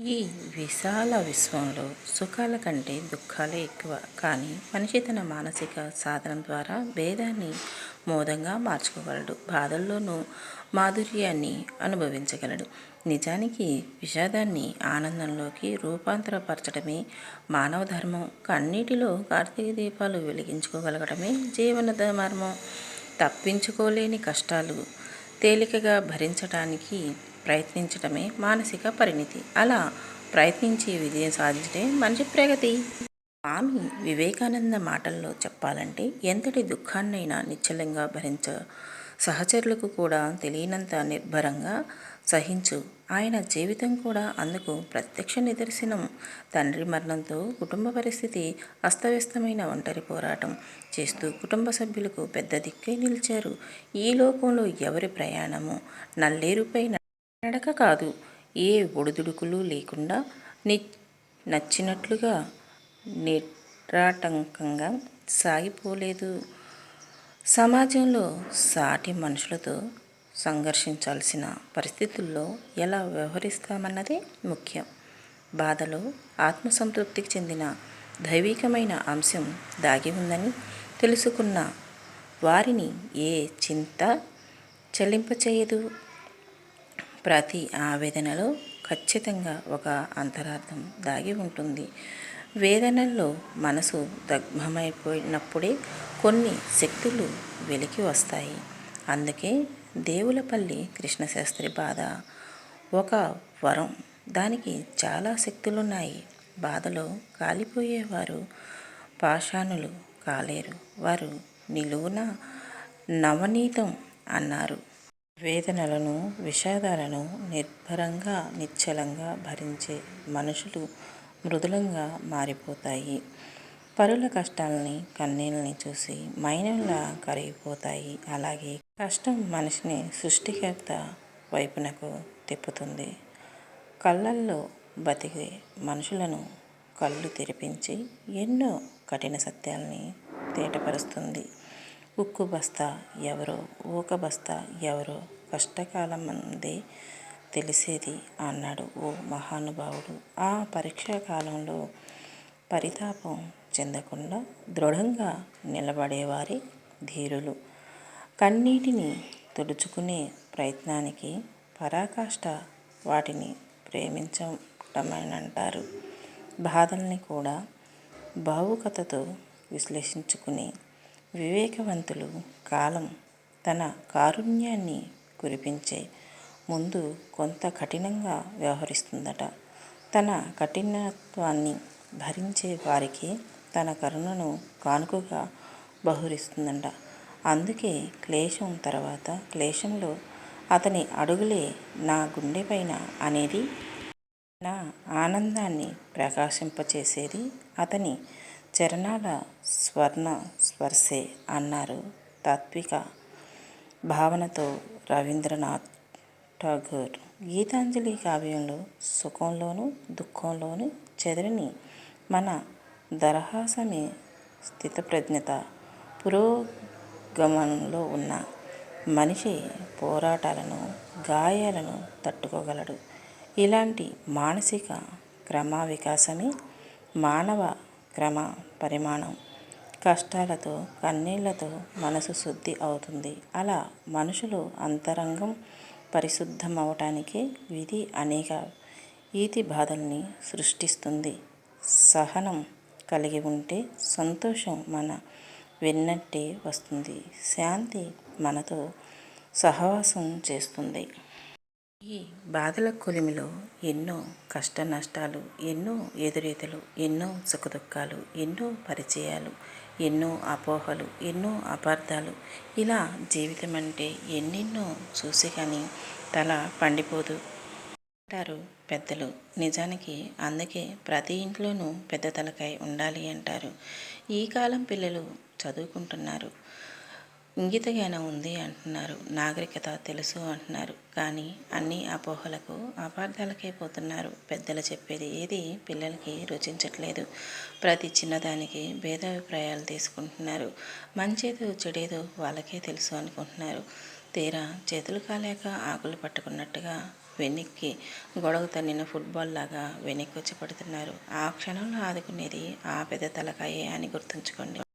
ఈ విశాల విశ్వంలో సుఖాల కంటే దుఃఖాలే ఎక్కువ. కానీ మనిషి తన మానసిక సాధన ద్వారా భేదాన్ని మోదంగా మార్చుకోగలడు. బాధల్లోనూ మాధుర్యాన్ని అనుభవించగలడు. నిజానికి విషాదాన్ని ఆనందంలోకి రూపాంతరపరచడమే మానవ ధర్మం. కన్నీటిలో కార్తీక దీపాలు వెలిగించుకోగలగడమే జీవన ధర్మం తప్పించుకోలేని కష్టాలు తేలికగా భరించటానికి ప్రయత్నించటమే మానసిక పరిణితి. అలా ప్రయత్నించి విజయం సాధించటే మనిషి ప్రగతి. స్వామి వివేకానంద మాటల్లో చెప్పాలంటే ఎంతటి దుఃఖాన్నైనా నిశ్చలంగా భరించ సహచరులకు కూడా తెలియనంత నిర్భరంగా సహించు ఆయన జీవితం కూడా అందుకు ప్రత్యక్ష నిదర్శనం. తండ్రి మరణంతో కుటుంబ పరిస్థితి అస్తవ్యస్తమైన ఒంటరి పోరాటం చేస్తూ కుటుంబ సభ్యులకు పెద్ద దిక్కే నిలిచారు. ఈ లోకంలో ఎవరి ప్రయాణము నల్లేరుపై నడక కాదు. ఏ ఒడిదుడుకులు లేకుండా ని నచ్చినట్లుగా నిరాటంకంగా సాగిపోలేదు. సమాజంలో సాటి మనుషులతో సంఘర్షించాల్సిన పరిస్థితుల్లో ఎలా వ్యవహరిస్తామన్నదే ముఖ్యం. బాధలో ఆత్మసంతృప్తికి చెందిన దైవికమైన అంశం దాగి ఉందని తెలుసుకున్న వారిని ఏ చింత చెల్లింపచేయదు ప్రతి ఆవేదనలో ఖచ్చితంగా ఒక అంతరార్థం దాగి ఉంటుంది. వేదనల్లో మనసు దగ్ధమైనప్పుడే కొన్ని శక్తులు వెలికి వస్తాయి. అందుకే దేవులపల్లి కృష్ణశాస్త్రి బాధ ఒక వరం. దానికి చాలా శక్తులున్నాయి. బాధలో కాలిపోయేవారు పాషాణులు కాలేరు. వారు నిలువున నవనీతం అన్నారు. వేదనలను, విషాదాలను నిర్భరంగా నిశ్చలంగా భరించే మనుషులు మృదులంగా మారిపోతాయి. పరుల కష్టాల్ని, కన్నీళ్ళని చూసి మైనంలా కరిగిపోతాయి. అలాగే కష్టం మనిషిని సృష్టికర్త వైపునకు తిప్పుతుంది. కళ్ళల్లో బతికే మనుషులను కళ్ళు తెరిపించి ఎన్నో కఠిన సత్యాల్ని తేటపరుస్తుంది. ఉక్కు బస్తా ఎవరో, ఊక బస్తా ఎవరో కష్టకాలం అందే తెలిసేది అన్నాడు ఓ మహానుభావుడు. ఆ పరీక్షా కాలంలో పరితాపం చెందకుండా దృఢంగా నిలబడేవారి ధీరులు. కన్నీటిని తుడుచుకునే ప్రయత్నానికి పరాకాష్ట వాటిని ప్రేమించటమేనంటారు. బాధల్ని కూడా భావుకతతో విశ్లేషించుకునే వివేకవంతులు. కాలం తన కారుణ్యాన్ని కురిపించే ముందు కొంత కఠినంగా వ్యవహరిస్తుందట. తన కఠినత్వాన్ని భరించే వారికి తన కరుణను కానుకగా బహురిస్తుందంట అందుకే క్లేశం తర్వాత క్లేశంలో అతని అడుగులే నా గుండెపైన అనేది. నా ఆనందాన్ని ప్రకాశింపచేసేది అతని చరణాల స్వర్ణ స్పర్శే అన్నారు తాత్విక భావనతో రవీంద్రనాథ్ ఠాగూర్. గీతాంజలి కావ్యంలో సుఖంలోనూ, దుఃఖంలోనూ చెదరని మన దరహాసమే స్థితప్రజ్ఞత. పురోగమనంలో ఉన్న మనిషి పోరాటాలను, గాయాలను తట్టుకోగలడు. ఇలాంటి మానసిక క్రమ వికాసమే మానవ క్రమ పరిమాణం కష్టాలతో, కన్నీళ్ళతో మనసు శుద్ధి అవుతుంది. అలా మనుషులు అంతరంగం పరిశుద్ధమవటానికే విధి అనేక ఈతి బాధల్ని సృష్టిస్తుంది. సహనం కలిగి ఉంటే సంతోషం మన వెన్నట్టే వస్తుంది. శాంతి మనతో సహవాసం చేస్తుంది. ఈ బాధల కొలిమిలో ఎన్నో కష్ట నష్టాలు ఎన్నో ఎదురీతలు, ఎన్నో సుఖదుఃఖాలు, ఎన్నో పరిచయాలు, ఎన్నో అపోహలు, ఎన్నో అపార్థాలు ఇలా జీవితం అంటే ఎన్నెన్నో చూసి కానీ తల పండిపోదు అంటారు పెద్దలు. నిజానికి అందుకే ప్రతి ఇంట్లోనూ పెద్ద తలకాయ ఉండాలి అంటారు. ఈ కాలం పిల్లలు చదువుకుంటున్నారు. ఇంగితజ్ఞానం ఉంది అంటున్నారు. నాగరికత తెలుసు అంటున్నారు. కానీ అన్ని అపోహలకు, అపార్థాలకే పోతున్నారు. పెద్దలు చెప్పేది ఏది పిల్లలకి రుచించట్లేదు. ప్రతి చిన్నదానికి భేదాభిప్రాయాలు తీసుకుంటున్నారు. మంచేదో, చెడేదో వాళ్ళకే తెలుసు అనుకుంటున్నారు. తీరా చేతులు కాలేక ఆకులు పట్టుకున్నట్టుగా వెనక్కి గొడవ తన్నిన ఫుట్బాల్ లాగా వెనక్కి వచ్చి పడుతున్నారు ఆ క్షణంలో ఆదుకునేది ఆ పెద్ద తలకాయే అని గుర్తుంచుకోండి